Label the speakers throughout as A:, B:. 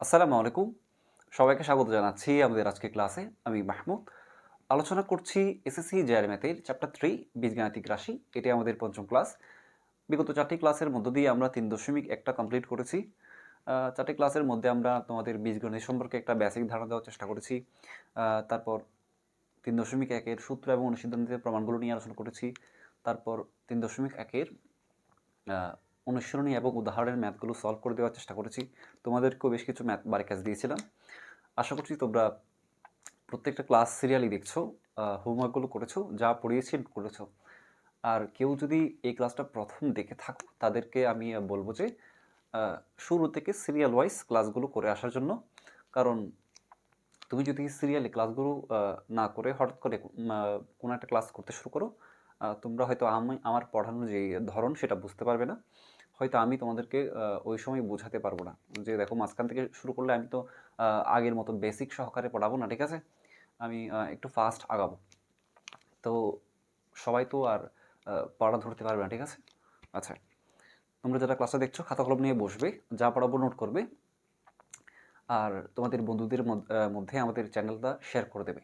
A: আসসালামু আলাইকুম। সবাইকে স্বাগত জানাচ্ছি আমাদের আজকে ক্লাসে। আমি মাহমুদ। আলোচনা করছি এসএসসি জেআর ম্যাথের চ্যাপ্টার থ্রি, বীজগাণিতিক রাশি। এটি আমাদের পঞ্চম ক্লাস। বিগত চারটি ক্লাসের মধ্য দিয়ে আমরা তিন দশমিক একটা কমপ্লিট করেছি। চারটি ক্লাসের মধ্যে আমরা তোমাদের বীজগণিত সম্পর্কে একটা বেসিক ধারণা দেওয়ার চেষ্টা করেছি। তারপর তিন দশমিক একের সূত্র এবং অনুসিদ্ধান্তের প্রমাণগুলো নিয়ে আলোচনা করেছি। তারপর তিন দশমিক একের অনুসরণী এবং উদাহরণের ম্যাথগুলো সলভ করে দেওয়ার চেষ্টা করেছি। তোমাদেরকেও বেশ কিছু ম্যাথ বাড়ি কাজ দিয়েছিলাম। আশা করছি তোমরা প্রত্যেকটা ক্লাস সিরিয়ালি দেখছ হোমওয়ার্কগুলো করেছ, যা পড়িয়েছি করেছ। আর কেউ যদি এই ক্লাসটা প্রথম দেখে থাকো, তাদেরকে আমি বলব যে শুরু থেকে সিরিয়াল ওয়াইজ ক্লাসগুলো করে আসার জন্য। কারণ তুমি যদি সিরিয়ালি ক্লাসগুলো না করে হঠাৎ করে কোনো একটা ক্লাস করতে শুরু করো তোমরা হয়তো আমি, আমার পড়ানোর যে ধরন, সেটা বুঝতে পারবে না। হয়তো আমি তোমাদেরকে ওই সময় বোঝাতে পারব না। যে দেখো, মাঝখান থেকে শুরু করলে আমি তো আগের মতো বেসিক সহকারে পড়াবো না, ঠিক আছে? আমি একটু ফাস্ট আগাবো। তো সবাই তো আর পড়া ধরতে পারবে না, ঠিক আছে? আচ্ছা তোমরা যারা ক্লাসে দেখছ খাতা কলম নিয়ে বসবে, যা পড়াবো নোট করবে। আর তোমাদের বন্ধুদের মধ্য- আমাদের চ্যানেলটা শেয়ার করে দেবে।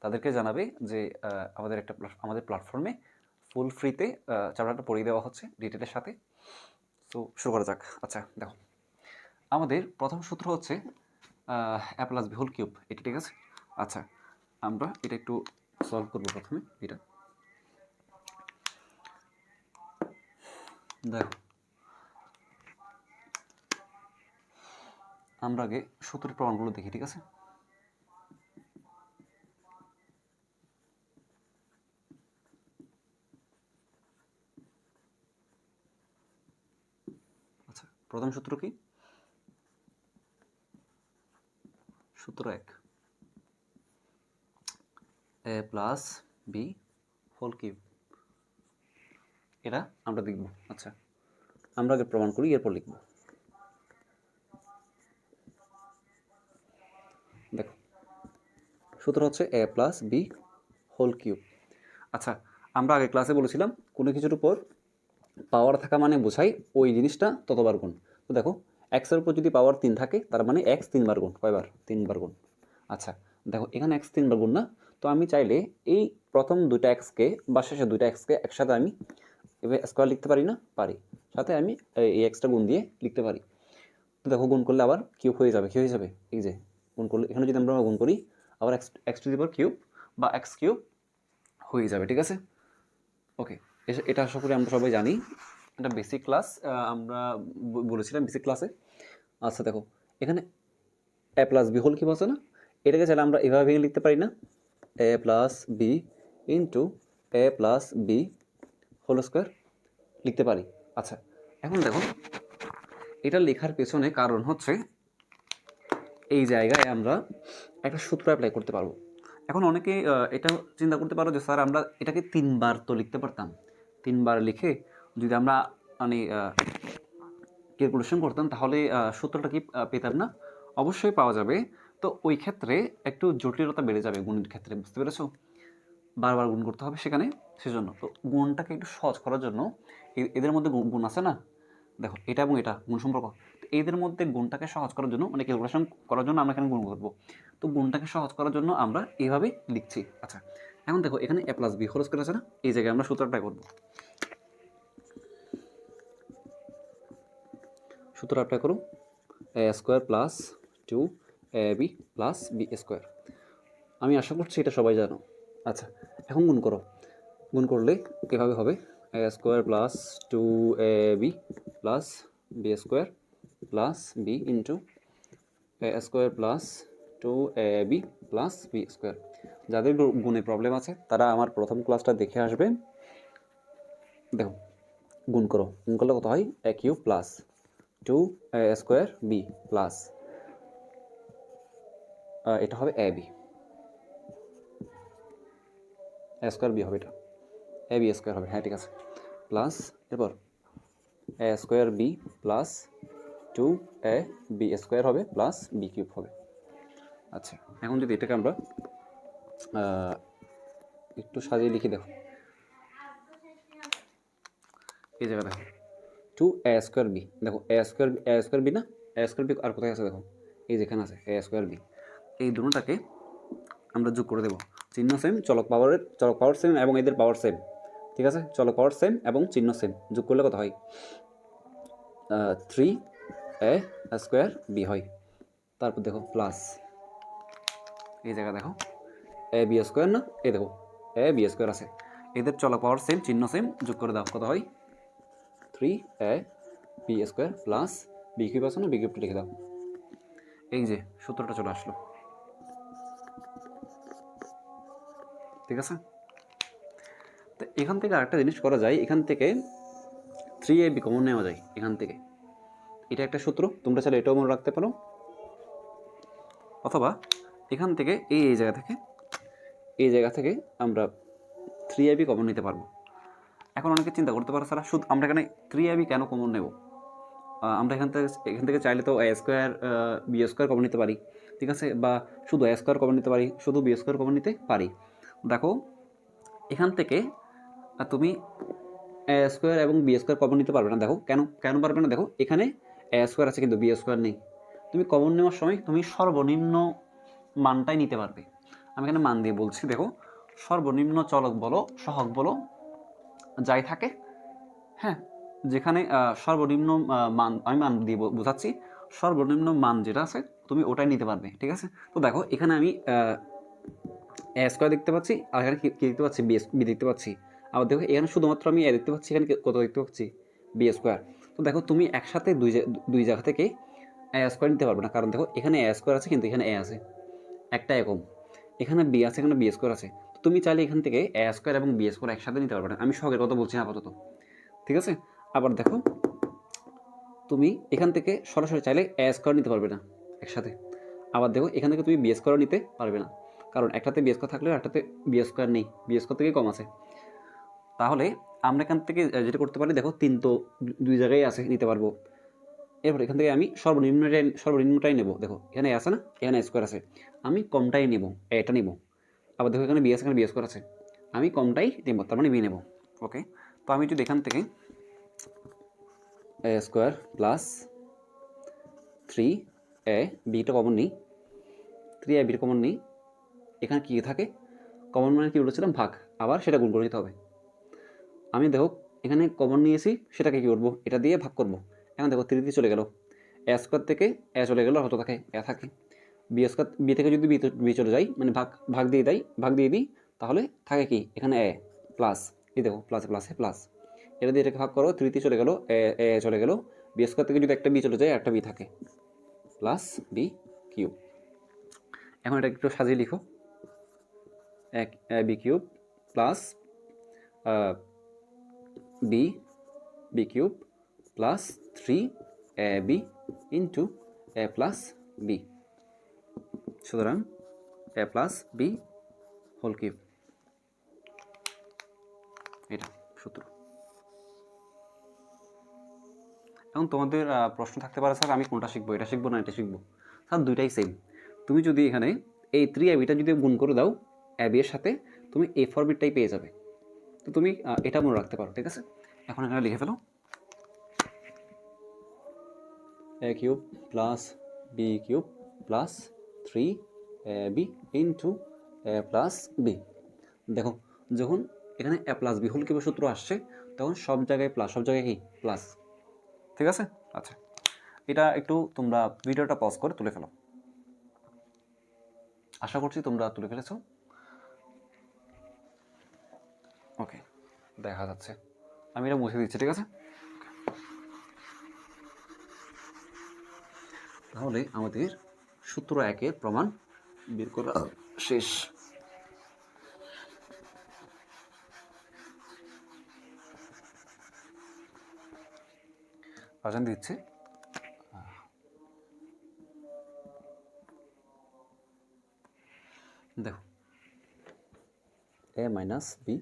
A: তাদেরকে জানাবে যে আমাদের একটা আমাদের প্ল্যাটফর্মে ফুল ফ্রিতে চ্যাপ্টারটা পড়িয়ে দেওয়া হচ্ছে ডিটেলের সাথে। তো শুরু করা যাক। আচ্ছা দেখো। আমাদের প্রথম সূত্র হচ্ছে a plus b whole cube এটি ঠিক আছে? আচ্ছা আমরা এটা একটু সলভ করব প্রথমে, এটা। দেখো। আমরা আগে সূত্রের প্রমাণগুলো দেখি, ঠিক আছে আচ্ছা প্রথম সূত্র কি? সূত্র এক। A plus b whole cube. এটা আমরা দেখব। আচ্ছা আমরা আগে প্রমাণ করি, এরপর লিখব। দেখো, সূত্র হচ্ছে a plus b whole cube. আচ্ছা আমরা আগে ক্লাসে বলেছিলাম, কোনো কিছুর উপর পাওয়ার থাকা মানে বোঝাই ওই জিনিসটা ততবার গুণ। তো দেখো এক্সের উপর যদি পাওয়ার তিন থাকে, তার মানে এক্স তিনবার গুণ, কয়বার? তিনবার গুণ। আচ্ছা দেখো, এখানে এক্স তিনবার গুণ না? তো আমি চাইলে এই প্রথম দুইটা এক্সকে বা শেষে দুইটা এক্সকে একসাথে আমি এভাবে স্কোয়ার লিখতে পারি না? পারি। সাথে আমি এই এক্সটা গুণ দিয়ে লিখতে পারি। তো দেখো, গুণ করলে আবার কিউব হয়ে যাবে। কি হয়ে যাবে? এই যে, গুণ করলে, এখানে যদি আমরা গুণ করি, আবার x x to the cube বা এক্স কিউব হয়ে যাবে, ঠিক আছে? ওকে এটা আশা করি আমরা সবাই জানি। এটা বেসিক ক্লাস আমরা বলেছিলাম বেসিক ক্লাসে আচ্ছা দেখো এখানে এ প্লাস বি হোল কি বলছে না? এটাকে চাইলে আমরা এভাবে ভেঙে লিখতে পারি না। A plus b into a plus b whole square লিখতে পারি। আচ্ছা এখন দেখো এটা লেখার পেছনে কারণ হচ্ছে এই জায়গায় আমরা একটা সূত্র অ্যাপ্লাই করতে পারব। এখন অনেকে এটা চিন্তা করতে পারো যে স্যার আমরা এটাকে তিনবার তো লিখতে পারতাম। তিনবার লিখে যদি আমরা মানে ক্যালকুলেশন করতাম, তাহলে সূত্রটা কি পেতাম না? অবশ্যই পাওয়া যাবে। তো ওই ক্ষেত্রে একটু জটিলতা বেড়ে যাবে গুণের ক্ষেত্রে, বুঝতে পেরেছ? বারবার গুণ করতে হবে সেখানে, সেজন্য। তো গুণটাকে একটু সহজ করার জন্য এদের মধ্যে গুণ আছে না? দেখো, এটা এবং এটা, গুণ সম্পর্ক। এদের মধ্যে গুণটাকে সহজ করার জন্য মানে ক্যালকুলেশন করার জন্য আমরা এখানে গুণ করব। তো গুণটাকে সহজ করার জন্য আমরা এভাবে লিখছি। আচ্ছা এখন দেখো, এখানে এ প্লাস বি খরচ করে আছে না? এই জায়গায় আমরা সূত্রটা করব। সূত্র অ্যাপ্লাই করো a square plus two, a b plus b square. আমি আশা করছি এটা সবাই জানো। আচ্ছা এখন গুণ করো। গুণ করলে এভাবে হবে? A square plus two, a b plus b square plus b into a square plus two, a b plus b square. যাদের গুণে প্রবলেম আছে, তারা আমার প্রথম ক্লাসটা দেখে আসবে দেখো, গুণ করো। গুণ করলে কত হয়? A cube plus. Two square, b, plus. এটা হবে এ, বি। স্কোয়ার, বি হবে এটা। এ, বি, স্কোয়ার হবে হ্যাঁ ঠিক আছে। প্লাস, এরপর, a square, b, plus two, a, b square হবে, প্লাস বি কিউব হবে। আচ্ছা এখন যদি এটাকে আমরা একটু সাজিয়ে লিখি, দেখো। এই জায়গা দেখো টু এ স্কোয়ার বি দেখো a square a square b না? এ স্কোয়ার বি আর কোথায় আছে দেখো? এই যেখানে আছে এ স্কোয়ার বি এই দুটোটাকে আমরা যোগ করে দেবো। চিহ্ন সেম চলক পাওয়ারের চলক পাওয়ার সেম এবং এদের পাওয়ার সেম ঠিক আছে? চলক পাওয়ার সেম এবং চিহ্ন সেম যোগ করলে কত হয়? থ্রি এ স্কোয়ার বি হয়। তারপর দেখো প্লাস এই জায়গা দেখো এ বি স্কোয়ার না? এই দেখো এ বি স্কোয়ার আছে। এদের চলক পাওয়ার সেম চিহ্ন সেম যোগ করে দাও। কত হয়? Three a b square plus b cube আছে না বি কিউবটা লিখে দাও। এই যে, সূত্রটা চলে আসলো। ঠিক আছে? তো এখান থেকে আরেকটা জিনিস করা যায়, এখান থেকে থ্রি এ বি কমন নেওয়া যায়, এখান থেকে। এটা একটা সূত্র, তোমরা চাইলে এটাও মনে রাখতে পারো। অথবা এখান থেকে এই এই জায়গা থেকে, এই জায়গা থেকে আমরা থ্রি আইবি কমন নিতে পারব। এখন অনেকে চিন্তা করতে পারো স্যার শুধু আমরা এখানে থ্রি কেন কমন নেব? আমরা এখান থেকে এখান থেকে চাইলে তো a square b square common নিতে পারি, ঠিক আছে? বা শুধু এ স্কোয়ার কমন নিতে পারি, শুধু বি স্কোয়ার কমন নিতে পারি। দেখো, এখান থেকে তুমি এ স্কোয়ার এবং বি স্কোয়ার কমন নিতে পারবে না। দেখো, কেন? কেন পারবে না? দেখো, এখানে এ স্কোয়ার আছে কিন্তু বি স্কোয়ার নেই। তুমি কমন নেওয়ার সময় তুমি সর্বনিম্ন মানটাই নিতে পারবে। আমি এখানে মান দিয়ে বলছি, দেখো, সর্বনিম্ন চলক বলো সহক বলো যাই থাকে। হ্যাঁ যেখানে সর্বনিম্ন মান, আমি মান দিয়ে বোঝাচ্ছি, সর্বনিম্ন মান যেটা আছে, তুমি ওটাই নিতে পারবে, ঠিক আছে? তো দেখো, এখানে আমি এ স্কোয়ার দেখতে পাচ্ছি, আর এখানে কি দেখতে পাচ্ছি? বি বি দেখতে পাচ্ছি। আবার দেখো, এখানে শুধুমাত্র আমি এ দেখতে পাচ্ছি, এখানে কত দেখতে পাচ্ছি? বি স্কোয়ার তো দেখো, তুমি একসাথে দুই দুই জায়গা থেকে এ স্কোয়ার নিতে পারবে না, কারণ দেখো, এখানে এ স্কোয়ার আছে, কিন্তু এখানে এ আছে। একটা এরকম এখানে বি আছে, এখানে বি স্কোয়ার আছে। তুমি চাইলে এখান থেকে এ স্কোয়ার এবং বি স্কোয়ার একসাথে নিতে পারবে না। আমি শখের কথা বলছি আপাতত। ঠিক আছে? আবার দেখো, তুমি এখান থেকে সরাসরি চাইলে এ স্কোয়ার নিতে পারবে না একসাথে। আবার দেখো, এখান থেকে তুমি বি স্কোয়ারও নিতে পারবে না। কারণ একটাতে বি স্কোয়ার থাকলেও একটাতে বি স্কোয়ার নেই। বি স্কোয়ার থেকে কম আছে। তাহলে আমরা এখান থেকে যেটা করতে পারি, দেখো, তিন তো দুই জায়গায় আছে, নিতে পারব। এরপর এখান থেকে আমি সর্বনিম্নটাই সর্বনিম্নটাই নেব। দেখো, এখানে আছে না? এখানে স্কোয়ার আছে। আমি কমটাই নেব এটা নেব। আবার দেখো এখানে বি আছে এখানে বি স্কোয়ার আছে। আমি কমটাই নেব, তার মানে বি নেব। ওকে তো আমি যদি এখান থেকে। A square plus three a beta common নিই। থ্রি এ বিটা কমন নিই। এখানে কী থাকে? কমন মানে কী উঠেছিলাম ভাগ। আবার সেটা গুণ করে নিতে হবে। আমি দেখো, এখানে কমন নিয়েছি, সেটাকে কী করব? এটা দিয়ে ভাগ করব। এখন দেখো থ্রি দিয়ে চলে গেল। এ স্কোয়ার থেকে এ চলে গেল হয়তো থাকে এ থাকে। বি স্কোয়ার বি থেকে যদি বি চলে যাই মানে ভাগ ভাগ দিয়ে দেয় ভাগ দিয়ে দিই, তাহলে থাকে কি? এখানে এ প্লাস এই দেখো প্লাস প্লাসে প্লাস এটা দিয়ে এটাকে ভাগ করো থ্রিতে চলে গেলো, এ এ চলে গেলো। বি স্কোয়ার থেকে যদি একটা বি চলে যায়, একটা বি থাকে। Plus b cube. এখন এটা একটু সাজিয়ে লিখো। এক b cube plus b b cube plus three a, b into a plus b সুতরাং a plus b whole cube. এটা সূত্র। এখন তোমাদের প্রশ্ন থাকতে পারে, স্যার, আমি কোনটা শিখব, এটা শিখব না, এটা শিখব। স্যার, দুইটাই সেম তুমি যদি এখানে এই থ্রি অ্যাবিটা যদি গুণ করে দাও অ্যাবি এর সাথে, তুমি এ ফর বিটটাই পেয়ে যাবে। তো তুমি এটা মনে রাখতে পারো, ঠিক আছে? এখন এখানে লিখে ফেলো। A cube plus b cube plus three b into plus b দেখো, যখন এখানে এ প্লাস বি হোল কিউবের সূত্র আসছে, তখন সব জায়গায় প্লাস সব জায়গায় কি প্লাস ঠিক আছে? আচ্ছা। এটা একটু তোমরা ভিডিওটা পজ করে তুলে ফেলো। আশা করছি তোমরা তুলে ফেলেছো। ওকে দেখা যাচ্ছে। আমি এটা মুছে দিচ্ছি, ঠিক আছে? তাহলে আমাদের সূত্র একের প্রমাণ বের করা শেষ। আজান দিচ্ছে। দেখো a minus b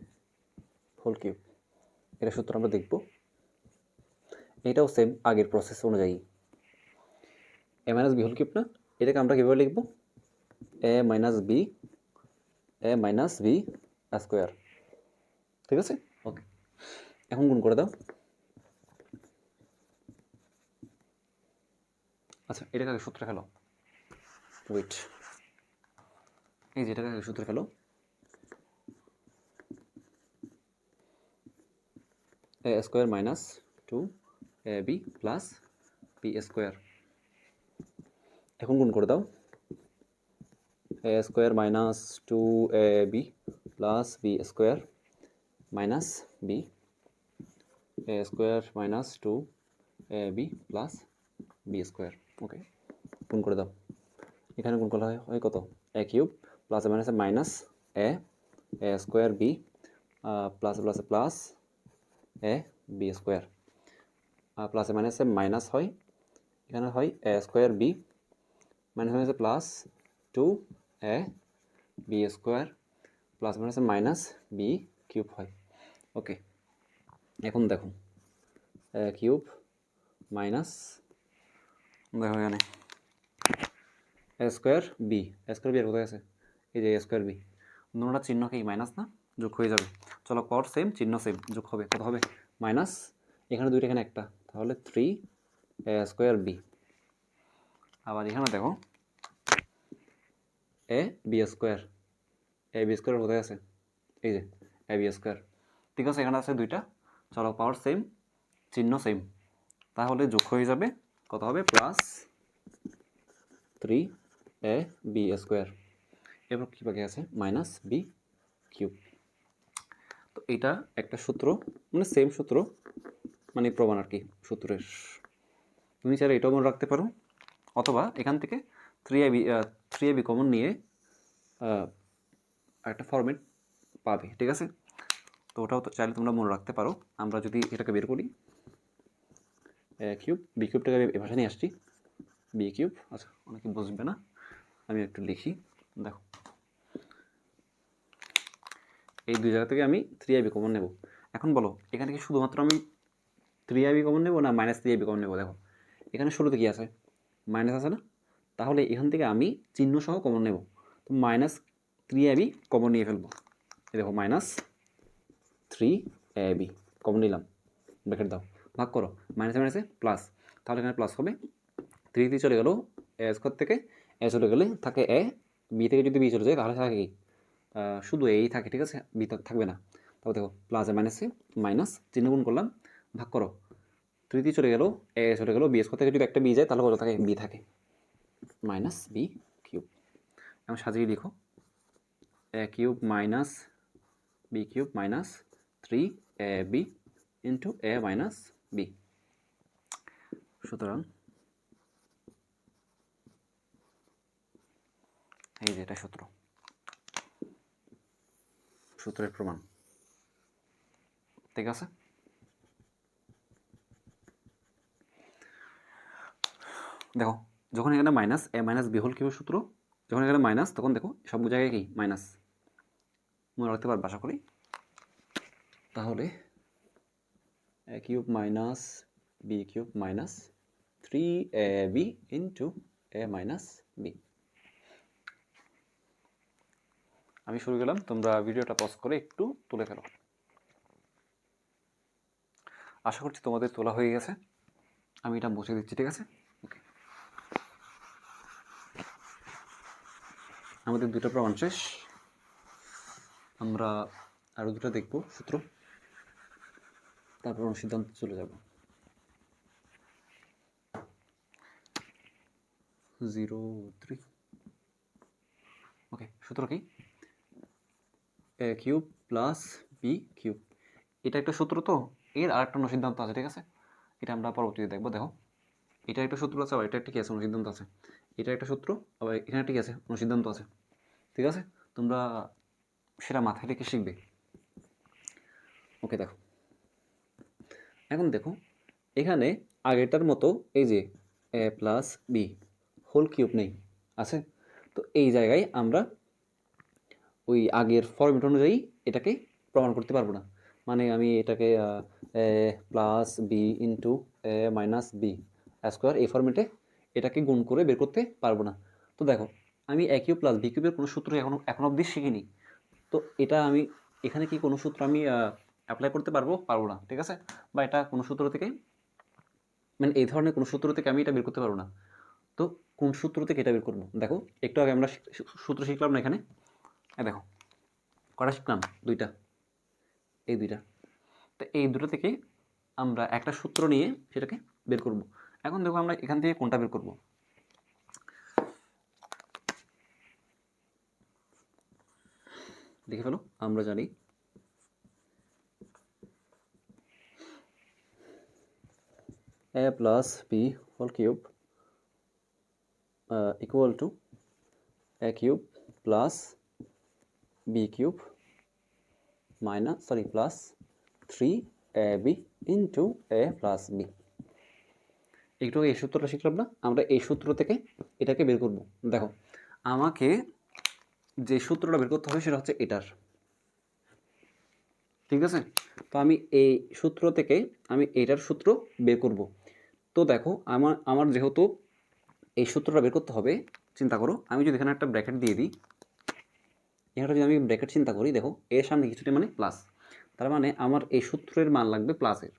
A: whole cube এটা সূত্র আমরা দেখব। এটাও সেম আগের প্রসেস অনুযায়ী। A minus b whole cube না? এটাকে আমরা কীভাবে লিখব? A minus b a minus b square ঠিক আছে? ওকে এখন গুণ করে দাও। আচ্ছা এটাকে আগে সূত্রে খেলো ওয়েট এই যেটাকে সূত্রে ফেলো। A square minus two a b plus b square এখন গুণ করে দাও। A square minus two a b plus b square minus b a square minus two a b plus b square okay গুণ করে দাও। এখানে গুণ করলে হয় কত? এ কিউব প্লাস মাইনাসে minus a a square b plus প্লাসে প্লাস এ বি স্কোয়ার প্লাসে মাইনাসে মাইনাস হয়, এখানে হয় এ স্কোয়ার বি মাইনাস মাইনাসে plus two a b square plus মাইনাসে মাইনাস বি কিউব হয় ওকে এখন দেখো এ কিউব মাইনাস দেখো এখানে a square b a square b আর কোথায় আছে এই যে এ স্কোয়ার বি দুটোটা চিহ্ন কি মাইনাস না যোগ হয়ে যাবে চলো পর সেম চিহ্ন সেম যোগ হবে কত হবে মাইনাস এখানে দুইটা এখানে একটা তাহলে থ্রি এ স্কোয়ার বি আবার এখানে দেখো a b square a b square কোথায় আছে। এই যে এ বি স্কোয়ার ঠিক আছে, এখানে আছে দুইটা। চলো পাওয়ার সেম চিহ্ন সেম তাহলে যোগ হয়ে যাবে, কত হবে? Plus three a b square এবার কী বাকি আছে? মাইনাস বি কিউব তো এটা একটা সূত্র মানে সেম সূত্র মানে প্রমাণ আর কি, সূত্রের। তুমি চাইলে এটাও মনে রাখতে পারো। অথবা এখান থেকে three a b three a b common নিয়ে একটা ফরম্যাট পাবে, ঠিক আছে? তো ওটাও তো চাইলে তোমরা মনে রাখতে পারো। আমরা যদি এটাকে বের করি কিউব বি কিউবটাকে আমি ভাষা নিয়ে আসছি। বি কিউব আচ্ছা অনেকে বুঝবে না, আমি একটু লিখি, দেখো। এই দুই জায়গা থেকে আমি থ্রি আইবি কমন নেব। এখন বলো, এখানে কি শুধুমাত্র আমি থ্রি আইবি কমন নেব না মাইনাস থ্রি আইবি কমন নেব? দেখো, এখানে শুরুতে কী আছে? মাইনাস আছে না? তাহলে এখান থেকে আমি চিহ্ন সহ কমন নেব। তো মাইনাস থ্রি আইবি কমন নিয়ে ফেলব। দেখো, minus three a b common নিলাম। ব্র্যাকেট দাও। ভাগ করো। মাইনাসে মাইনাসে প্লাস তাহলে এখানে প্লাস হবে। থ্রি থ্রি চলে গেল। এ স্কোয়ার থেকে এ চলে গেলে থাকে এ বি থেকে যদি বি চলে যায়, তাহলে থাকে কি? শুধু এই থাকে, ঠিক আছে? বি থাকবে না। তারপর দেখো প্লাসে মাইনাসে মাইনাস চিহ্ন গুণ করলাম। ভাগ করো। থ্রি চলে গেল, এ চলে গেল, বি স্কোয়ার থেকে যদি একটা বি যায়, তাহলে কত থাকে? বি থাকে। Minus b cube. এখন সাজিয়ে লিখো a cube minus b cube minus three a b into a minus b. সুতরাং এই যে এটা সূত্র। সূত্রের প্রমাণ। ঠিক আছে? দেখো, যখন এখানে minus a minus b whole কিউবের সূত্র? যখন এখানে মাইনাস তখন দেখো সব জায়গায় কি? মাইনাস মনে রাখতে পারব আশা করি। তাহলে a cube minus b cube minus three a b into a minus b আমি শুরু করলাম, তোমরা ভিডিওটা পজ করে একটু তুলে ফেলো। আশা করছি তোমাদের তোলা হয়ে গেছে। আমি এটা মুছে দিচ্ছি, ঠিক আছে? আমাদের দুটো প্রমাণ শেষ। আমরা আরও দুটো দেখব, সূত্র। তারপর সিদ্ধান্ত চলে যাব। Zero three. ওকে, সূত্র কি? A cube plus b cube. এটা একটা সূত্র তো, এর আরেকটা অনুসিদ্ধান্ত আছে, ঠিক আছে? এটা আমরা পরবর্তীতে দেখব, দেখো। এটা একটা সূত্র আছে, আবার এটা একটা কি আছে অনুসিদ্ধান্ত আছে। এটা একটা সূত্র, আবার এখানে ঠিক আছে অনুসিদ্ধান্ত আছে। ঠিক আছে? তোমরা সেটা মাথায় রেখে শিখবে। ওকে, দেখো। এখন দেখো, এখানে আগেরটার মতো এই যে a plus b whole cube নেই, আছে? তো এই জায়গায় আমরা ওই আগের ফর্মেট অনুযায়ী এটাকে প্রমাণ করতে পারব না। মানে আমি এটাকে plus b into minus b square এই ফর্মেটে এটাকে গুণ করে বের করতে পারব না। তো দেখো আমি এ প্লাস বি কিউবের কোনো সূত্র এখনও এখন অবধি শিখিনি। তো এটা আমি এখানে কি কোনো সূত্র আমি অ্যাপ্লাই করতে পারব? পারব না, ঠিক আছে? বা এটা কোনো সূত্র থেকে মানে এই ধরনের কোনো সূত্র থেকে আমি এটা বের করতে পারব না। তো কোন সূত্র থেকে এটা বের করব? দেখো, একটু আগে আমরা সূত্র শিখলাম না এখানে? দেখো, কটা শিখলাম? দুইটা। এই দুইটা। তো এই দুটো থেকে আমরা একটা সূত্র নিয়ে সেটাকে বের করব। এখন দেখো আমরা এখান থেকে কোনটা বের করব? দেখে ফেলো, আমরা জানি। A plus b whole cube equal to a cube plus b cube minus sorry plus three a b into a plus b একটু এই সূত্রটা শিখলাম না? আমরা এই সূত্র থেকে এটাকে বের করব। দেখো, আমাকে যে সূত্রটা বের করতে হবে সেটা হচ্ছে এটার। ঠিক আছে? তো আমি এই সূত্র থেকে আমি এটার সূত্র বের করব। তো দেখো, আমার আমার যেহেতু এই সূত্রটা বের করতে হবে, চিন্তা করো, আমি যদি এখানে একটা ব্র্যাকেট দিয়ে দিই, এখানে যদি আমি ব্র্যাকেট চিন্তা করি, দেখো, এর সামনে কিছুটা মানে প্লাস তার মানে আমার এই সূত্রের মান লাগবে প্লাসের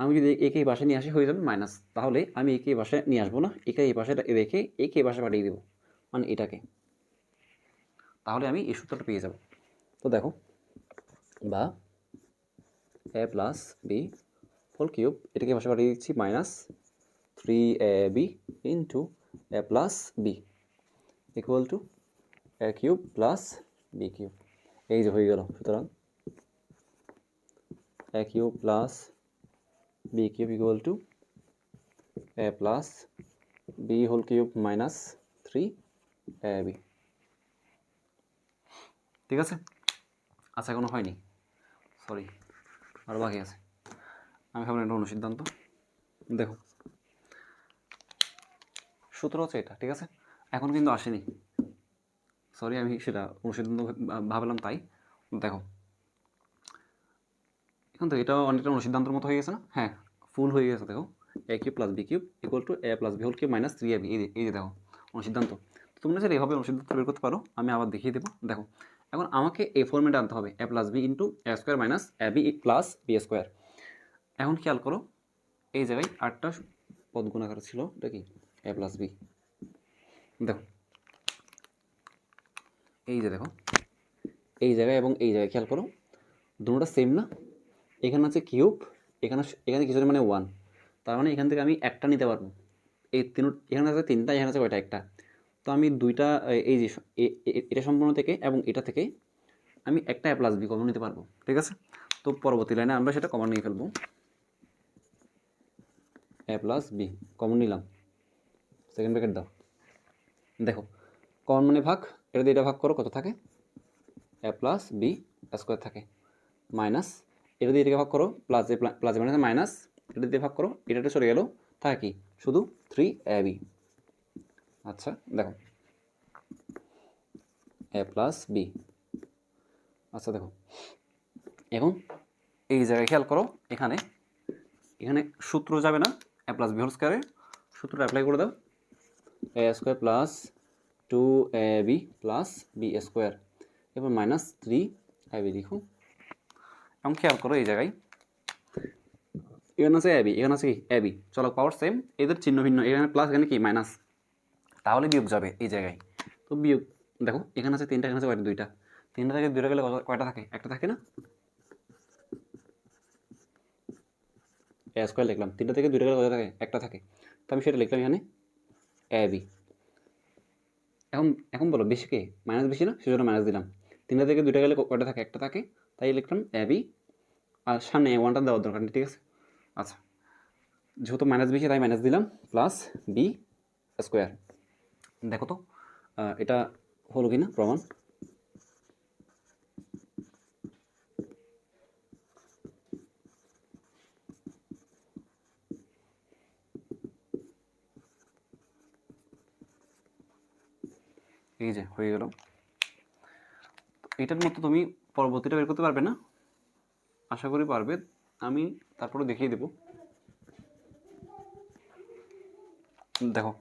A: আমি যদি একে এই পাশে নিয়ে আসি, হয়ে যাবে মাইনাস তাহলে আমি একে এই পাশে নিয়ে আসব না, একে এই পাশে রেখে একে এই পাশে পাঠিয়ে দেবো মানে এটাকে। তাহলে আমি এই সূত্রটা পেয়ে যাব। তো দেখো, বা a plus b whole cube, এটাকে পাশে পাঠিয়ে দিচ্ছি minus three a b into a plus b equal to a cube plus b cube. এই যে হয়ে গেল, সুতরাং a cube plus b cube equal to a plus b whole cube minus three a b. ঠিক আছে? আচ্ছা এখনও হয়নি। সরি আরও বাকি আছে। আমি ভাবলাম এটা অনুসিদ্ধান্ত। দেখো। সূত্র হচ্ছে এটা, ঠিক আছে? এখন কিন্তু আসেনি। সরি আমি সেটা অনুসিদ্ধান্ত ভাবলাম তাই। দেখো। এখন তো এটাও অনেকটা অনুসিদ্ধান্তর মতো হয়ে গেছে না? হ্যাঁ ফুল হয়ে গেছে, দেখো। A cube plus b cube equal to a plus b whole cube minus three a b এই যে দেখো। অনুসিদ্ধান্ত। তোমরা চাইলে এইভাবে অনুসিদ্ধান্ত বের করতে পারো, আমি আবার দেখিয়ে দেবো। দেখো এখন আমাকে এই ফর্মেটে আনতে হবে a plus b into a square minus a b plus b square এখন খেয়াল করো, এই জায়গায় আটটা পদ গুণাকার ছিল, এটা কি? এ প্লাস বি দেখো, এই যে দেখো, এই জায়গায় এবং এই জায়গায় খেয়াল করো, দুটোটা সেম না? এখানে আছে কিউব, এখানে এখানে কিছু মানে ওয়ান তার মানে এখান থেকে আমি একটা নিতে পারব। এই তিন এখানে আছে তিনটা, এখানে আছে কয়টা? একটা। তো আমি দুইটা এই যে এটা সম্পূর্ণ থেকে এবং এটা থেকে আমি একটা এ প্লাস বি কমন নিতে পারব, ঠিক আছে? তো পরবর্তী লাইনে আমরা সেটা কমন নিয়ে ফেলব। এ প্লাস বি কমন নিলাম। সেকেন্ড ব্র্যাকেট দাও। দেখো কমন মানে ভাগ, এটা দিয়ে এটা ভাগ করো, কত থাকে? এ প্লাস বি স্কোয়ার থাকে। মাইনাস এটা দিয়ে ভাগ করো প্লাস এ প্লাস মানে মাইনাস এটা দিয়ে ভাগ করো এটা চলে গেল, থাকে শুধু থ্রি এ বি আচ্ছা দেখো। এ প্লাস বি আচ্ছা দেখো। এখন এই জায়গায় খেয়াল করো, এখানে এখানে সূত্র যাবে না এ প্লাস বি হোল স্কোয়ারে সূত্রটা অ্যাপ্লাই করে দাও। A square plus two a b plus b square এবার মাইনাস থ্রি এ বি লিখো। এবং খেয়াল করো এই জায়গায়। এখানে আছে এবি এখানে আছে কি? এবি চলো পাওয়ার সেম এদের চিহ্ন ভিন্ন। এখানে প্লাস এখানে কি? মাইনাস তাহলে বিয়োগ যাবে এই জায়গায়। তো বিয়োগ, দেখো, এখানে আছে তিনটা, এখানে আছে দুইটা। তিনটা থেকে দুইটা গেলে কয়টা থাকে? একটা থাকে না? এ স্কোয়ার লিখলাম। তিনটা থেকে দুইটা গেলে কয়টা থাকে? একটা থাকে। তো আমি সেটা লিখলাম এখানে এ বি এখন এখন বলো, বেশি কে? মাইনাস বেশি না? সেজন্য মাইনাস দিলাম। তিনটা থেকে দুইটা গেলে কয়টা থাকে? একটা থাকে। তাই লিখলাম এ বি আর সামনে ওয়ানটা দেওয়ার দরকার নেই, ঠিক আছে? আচ্ছা। যেহেতু মাইনাস বেশি, তাই মাইনাস দিলাম প্লাস বি স্কোয়ার দেখো তো এটা হলো কি না প্রমাণ? এই যে, হয়ে গেল। এটার মতো তুমি পরবর্তীটা বের করতে পারবে না? আশা করি পারবে। আমি তারপরে দেখিয়ে দেব। দেখো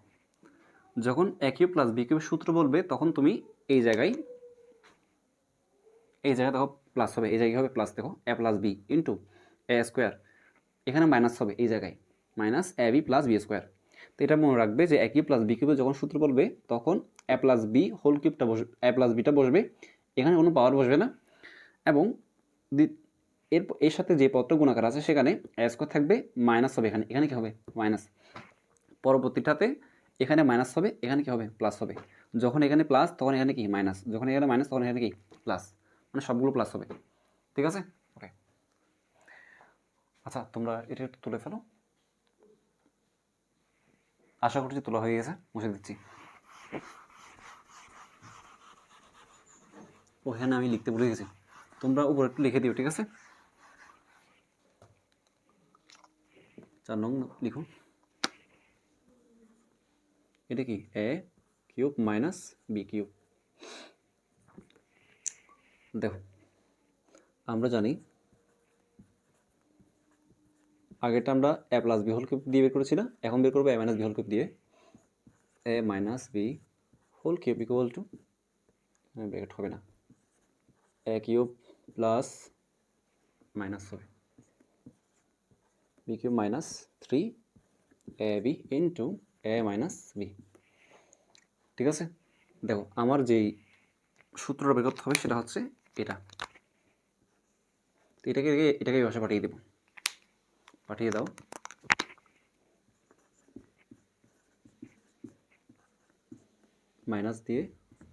A: যখন এ কিউব প্লাস বি কিউবের সূত্র বলবে, তখন তুমি এই জায়গায় এই জায়গায় দেখো প্লাস হবে, এই জায়গায় হবে প্লাস দেখো a plus b into a square এখানে মাইনাস হবে এই জায়গায় minus a b plus b square তো এটা মনে রাখবে যে এ কিউব প্লাস বি কিউবে যখন সূত্র বলবে, তখন এ প্লাস বি হোল কিউবটা বসবে এ প্লাস বিটা বসবে, এখানে কোনো পাওয়ার বসবে না। এবং এর এর সাথে যে পদটা গুণাকার আছে, সেখানে এ স্কোয়ার থাকবে মাইনাস হবে এখানে। এখানে কি হবে? মাইনাস পরবর্তীটাতে এখানে মাইনাস হবে, এখানে কি হবে? প্লাস হবে। যখন এখানে প্লাস তখন এখানে কি? মাইনাস যখন এখানে মাইনাস তখন এখানে কি? প্লাস মানে সবগুলো প্লাস হবে। ঠিক আছে? ওকে আচ্ছা তোমরা এটা একটু তুলে ফেলো। আশা করছি তোলা হয়ে গেছে। মুছে দিচ্ছি। ওখানে আমি লিখতে ভুলে গেছি। তোমরা উপরে একটু লিখে দিও, ঠিক আছে? চার নং লিখো। এটা কি? A cube minus b cube দেখো, আমরা জানি আগেরটা আমরা a plus b whole cube দিয়ে বের করেছি না এখন বের করব a minus b whole cube দিয়ে। A minus b whole cube equal to bracket হবে না। এ কিউব প্লাস মাইনাস হবে। B cube minus three a b into a minus b ঠিক আছে? দেখো, আমার যেই সূত্রটা বের করতে হবে সেটা হচ্ছে এটা। এটাকে এটাকে এই ভাষা পাঠিয়ে দেবো। পাঠিয়ে দাও। মাইনাস দিয়ে।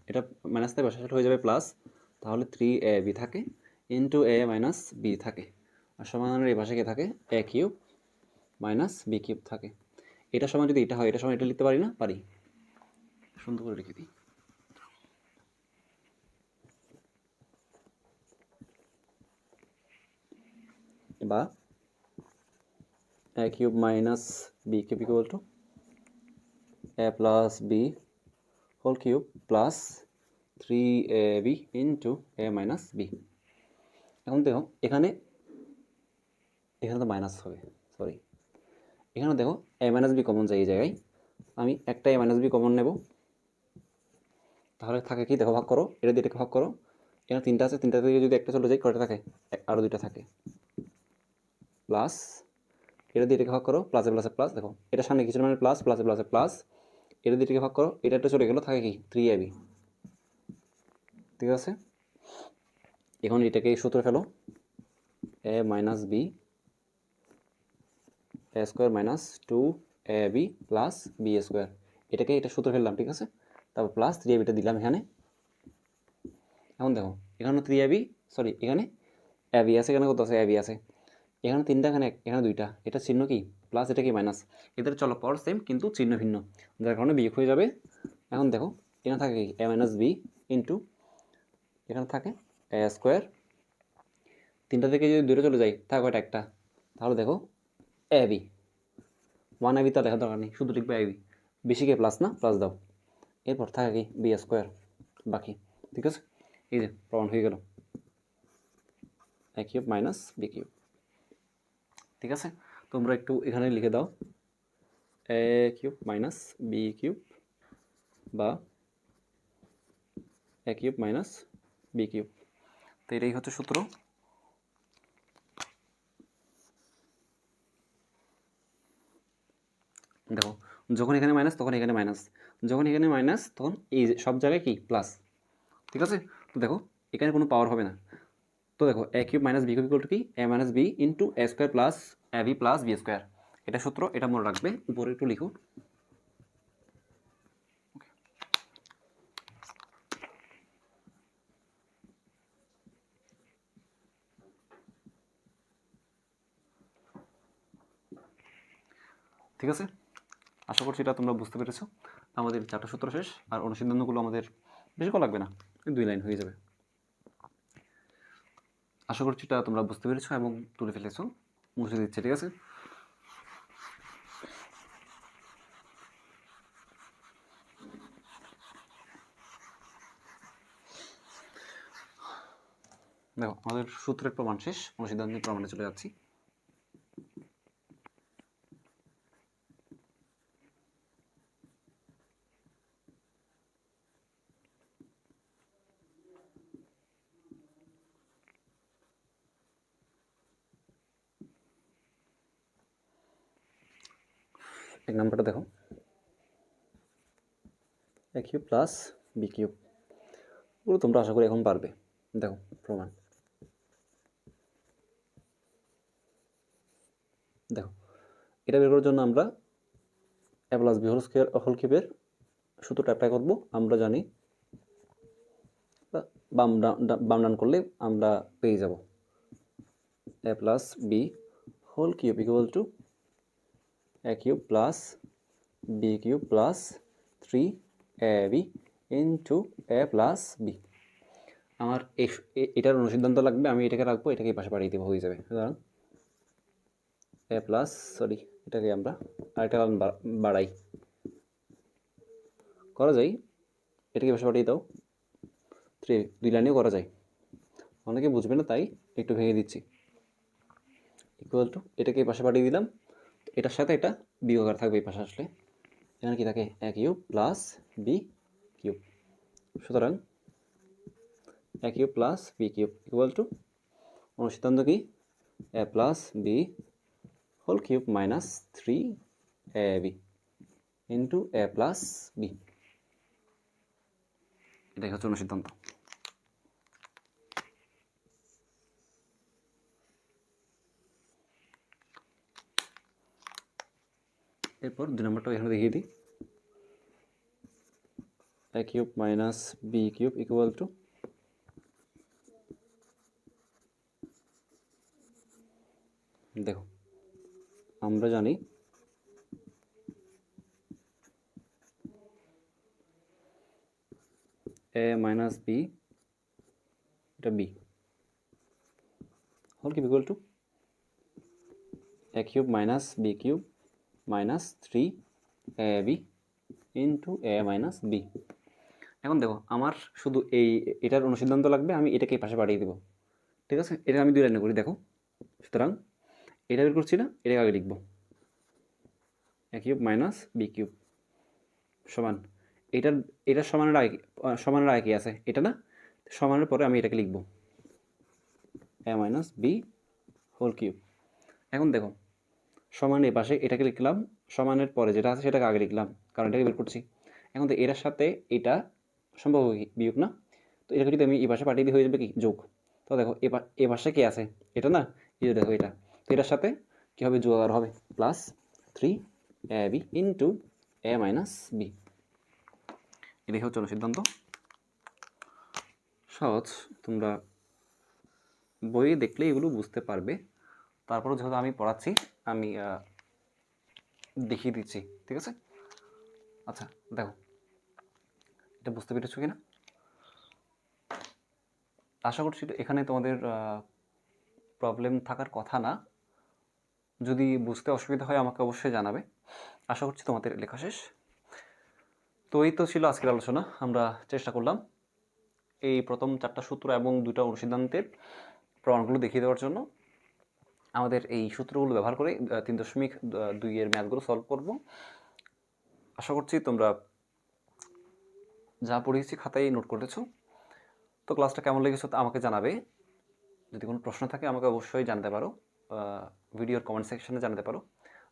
A: এটা মাইনাস দিয়ে বসাটা হয়ে যাবে প্লাস। তাহলে থ্রি এ বি থাকে। ইন্টু এ মাইনাস বি থাকে। আর সমাধানের এই পাশে কি থাকে? A cube minus b cube থাকে। এটা সময় যদি এটা হয়, এটা সময় এটা লিখতে পারি না? পারি। সুন্দর করে লিখে দিই। বা cube minus b cube equal to a plus b whole cube plus three a b into a minus b এখন দেখো, এখানে এখানে তো মাইনাস হবে সরি এখানে দেখো এ মাইনাস বি কমন যায় এই জায়গায়। আমি একটা এ মাইনাস বি কমন নেব। তাহলে থাকে কি? দেখো, ভাগ করো। এটা দিয়ে ভাগ করো। এখানে তিনটা আছে, তিনটা থেকে যদি একটা চলে যায় কটা থাকে? আরও দুইটা থাকে। প্লাস এটা দিয়ে ভাগ করো প্লাসে প্লাসে প্লাস দেখো। এটা সামনে কিছু মানে প্লাস প্লাসে প্লাসে প্লাস এটা দিয়ে ভাগ করো। এটা একটা চলে গেলো, থাকে কি? থ্রি এবি ঠিক আছে? এখন এটাকে সূত্রে ফেলো। A minus b a square minus two a b plus b square এটাকে এটা সূত্রে ফেললাম, ঠিক আছে? তারপর প্লাস থ্রি এবিটা দিলাম এখানে। এখন দেখো, এখানে থ্রি এবি সরি এখানে এবি আছে, এখানে কত আছে? এবি আছে। এখানে তিনটা, এখানে এখানে দুইটা। এটা চিহ্ন কি? প্লাস এটা কি মাইনাস এদের চলো পর সেম কিন্তু চিহ্ন ভিন্ন। যার কারণে বিয়োগ হয়ে যাবে। এখন দেখো, এখানে থাকে কি? এ মাইনাস বি ইন্টু এখানে থাকে এ স্কোয়ার তিনটা থেকে যদি দূরে চলে যাই থাকে কয়টা? একটা। তাহলে দেখো এ বি ওয়ান এবি তো লেখার দরকার নেই, শুধু লিখবে এবি বেশিকে প্লাস না প্লাস দাও। এরপর থাকে কি বি স্কোয়ার বাকি, ঠিক আছে? এই যে, প্রমাণ হয়ে গেল। A cube minus b cube ঠিক আছে? তোমরা একটু এখানে লিখে দাও। A cube minus b cube বা a cube minus b cube তো এটাই হচ্ছে সূত্র। দেখো, যখন এখানে মাইনাস তখন এখানে মাইনাস যখন এখানে মাইনাস তখন এই সব জায়গায় কি? প্লাস ঠিক আছে? তো দেখো, এখানে কোনো পাওয়ার হবে না। তো দেখো a cube minus b cube two কি? A minus b into a square plus a b plus b square এটা সূত্র, এটা মনে রাখবে, উপরে একটু লিখো। ঠিক আছে? আশা করছি এটা তোমরা বুঝতে পেরেছ। আমাদের চারটা সূত্র শেষ, আর অনুসন্ধানগুলো আমাদের বেশি কল লাগবে না দুই লাইন হয়ে যাবে। আশা করছি এটা তোমরা বুঝতে পেরেছ এবং তুলে ফেলেছো। মুছে দিচ্ছে, ঠিক আছে? দেখো, আমাদের সূত্রের প্রমাণ শেষ অনুসিদ্ধান্তের প্রমাণে চলে যাচ্ছি এক নাম্বারটা দেখো। A cube plus b cube ওগুলো তোমরা আশা করি এখন পারবে। দেখো, প্রমাণ। দেখো, এটা বের করার জন্য আমরা a plus b whole square whole কিউবের সূত্রটা অ্যাপ্লাই করব। আমরা জানি, বাম বাম ডান করলে আমরা পেয়ে যাব। A plus b whole cube equal to plus b cube plus three a b into a plus b আমার এটার অনুসিদ্ধান্ত লাগবে, আমি এটাকে রাখব, এটাকে পাশে পাঠিয়ে দেবো, হয়ে যাবে। সুতরাং এ প্লাস সরি এটাকে আমরা আরেকটা লাইন বাড়াই। করা যায়? এটাকে পাশে পাঠিয়ে দাও। থ্রি দুই লাইনেও করা যায়। অনেকে বুঝবে না, তাই একটু ভেঙে দিচ্ছি। ইকুয়াল টু এটাকে পাশে পাঠিয়ে দিলাম। এটার সাথে এটা বিয়োগার থাকবে এই পাশে আসলে। এখানে কি থাকে? এক ইউ প্লাস বি কিউব। সুতরাং এক you plus b cube equal to অনুসিদ্ধান্ত কি? A plus b whole cube minus three a b into a plus b এটাই হচ্ছে অনুসিদ্ধান্ত। এরপর দুই নম্বরটা এখানে দেখিয়ে দিই a cube minus b cube equal to দেখো আমরা জানি এ মাইনাস বি এটা b whole cube equal to a cube minus b cube minus three a b into a minus b এখন দেখো, আমার শুধু এই, এটার অনুসিদ্ধান্ত লাগবে, আমি এটাকে পাশে পাঠিয়ে দেবো। ঠিক আছে? এটা আমি দুই লাইনে করি, দেখো। সুতরাং, এটা বের করছি না, এটাকে আগে লিখব। A cube minus b cube সমান। এটার এটার সমানের আগে সমানের আগে কি আছে? এটা না? সমানের পরে আমি এটাকে লিখব। A minus b whole cube এখন দেখো সমান এ পাশে এটাকে লিখলাম, সমানের পরে যেটা আছে সেটাকে আগে লিখলাম, কারণ এটাকে বের করছি। এখন তো এটার সাথে এটা সম্ভব বিয়োগ না? তো এটাকে যদি আমি এই পাশে পাঠিয়ে দিই, হয়ে যাবে কি? যোগ। তো দেখো, এ পাশে কি আছে? এটা না? এই দেখো এটা। তো এটার সাথে কী হবে? যোগ আর হবে। Plus three a b into a minus b এটাই হচ্ছে সিদ্ধান্ত। সহজ। তোমরা বইয়ে দেখলে এগুলো বুঝতে পারবে। তারপরে যেহেতু আমি পড়াচ্ছি আমি দেখিয়ে দিচ্ছি, ঠিক আছে? আচ্ছা দেখো। এটা বুঝতে পেরেছ কি না আশা করছি এখানে তোমাদের প্রবলেম থাকার কথা না। যদি বুঝতে অসুবিধা হয়, আমাকে অবশ্যই জানাবে। আশা করছি তোমাদের লেখা শেষ। তো এই তো ছিল আজকের আলোচনা, আমরা চেষ্টা করলাম এই প্রথম চারটা সূত্র এবং দুটা অনুসিদ্ধান্তের প্রমাণগুলো দেখিয়ে দেওয়ার জন্য। আমাদের এই সূত্রগুলো ব্যবহার করে তিন দশমিক আহ, দুইয়ের ম্যাথগুলো সলভ করব। আশা করছি তোমরা যা পড়িয়েছি খাতায় নোট করেছ। তো ক্লাসটা কেমন লেগেছে তা আমাকে জানাবে। যদি কোনো প্রশ্ন থাকে আমাকে অবশ্যই জানতে পারো ভিডিওর কমেন্ট সেকশনে জানাতে পারো।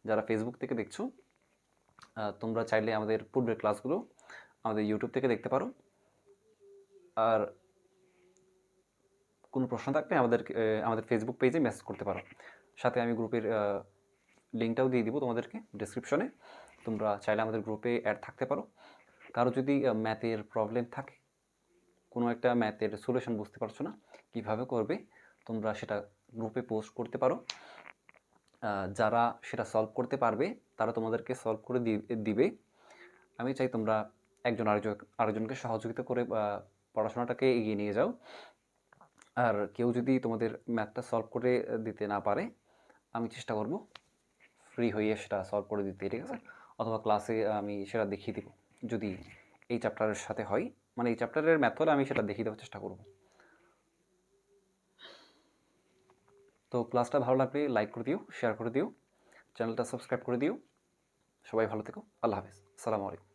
A: যারা ফেসবুক থেকে দেখছ তোমরা চাইলে আমাদের পূর্বের ক্লাসগুলো আমাদের ইউটিউব থেকে দেখতে পারো। আর কোনো প্রশ্ন থাকলে আমাদের আমাদের ফেসবুক পেজে মেসেজ করতে পারো। সাথে আমি গ্রুপের লিঙ্কটাও দিয়ে দিব তোমাদেরকে ডিসক্রিপশনে তোমরা চাইলে আমাদের গ্রুপে অ্যাড থাকতে পারো। কারও যদি ম্যাথের প্রবলেম থাকে, কোনো একটা ম্যাথের সলিউশন বুঝতে পারছ না, কীভাবে করবে, তোমরা সেটা গ্রুপে পোস্ট করতে পারো। যারা সেটা সলভ করতে পারবে, তারা তোমাদেরকে সলভ করে দিবে। আমি চাই তোমরা একজন আরেকজন, আরেকজনকে সহযোগিতা করে পড়াশোনাটাকে এগিয়ে নিয়ে যাও। আর কেউ যদি তোমাদের ম্যাথটা সলভ করে দিতে না পারে, আমি চেষ্টা করব ফ্রি হয়ে সেটা সলভ করে দিতে, ঠিক আছে? অথবা ক্লাসে আমি সেটা দেখিয়ে দিব। যদি এই চ্যাপ্টারের সাথে হয় মানে এই চ্যাপ্টারের ম্যাথ হলে আমি সেটা দেখিয়ে দেওয়ার চেষ্টা করব। তো ক্লাসটা ভালো লাগলে লাইক করে দিও শেয়ার করে দিও চ্যানেলটা সাবস্ক্রাইব করে দিও। সবাই ভালো থেকো, আল্লাহ হাফেজ। আসসালামু আলাইকুম।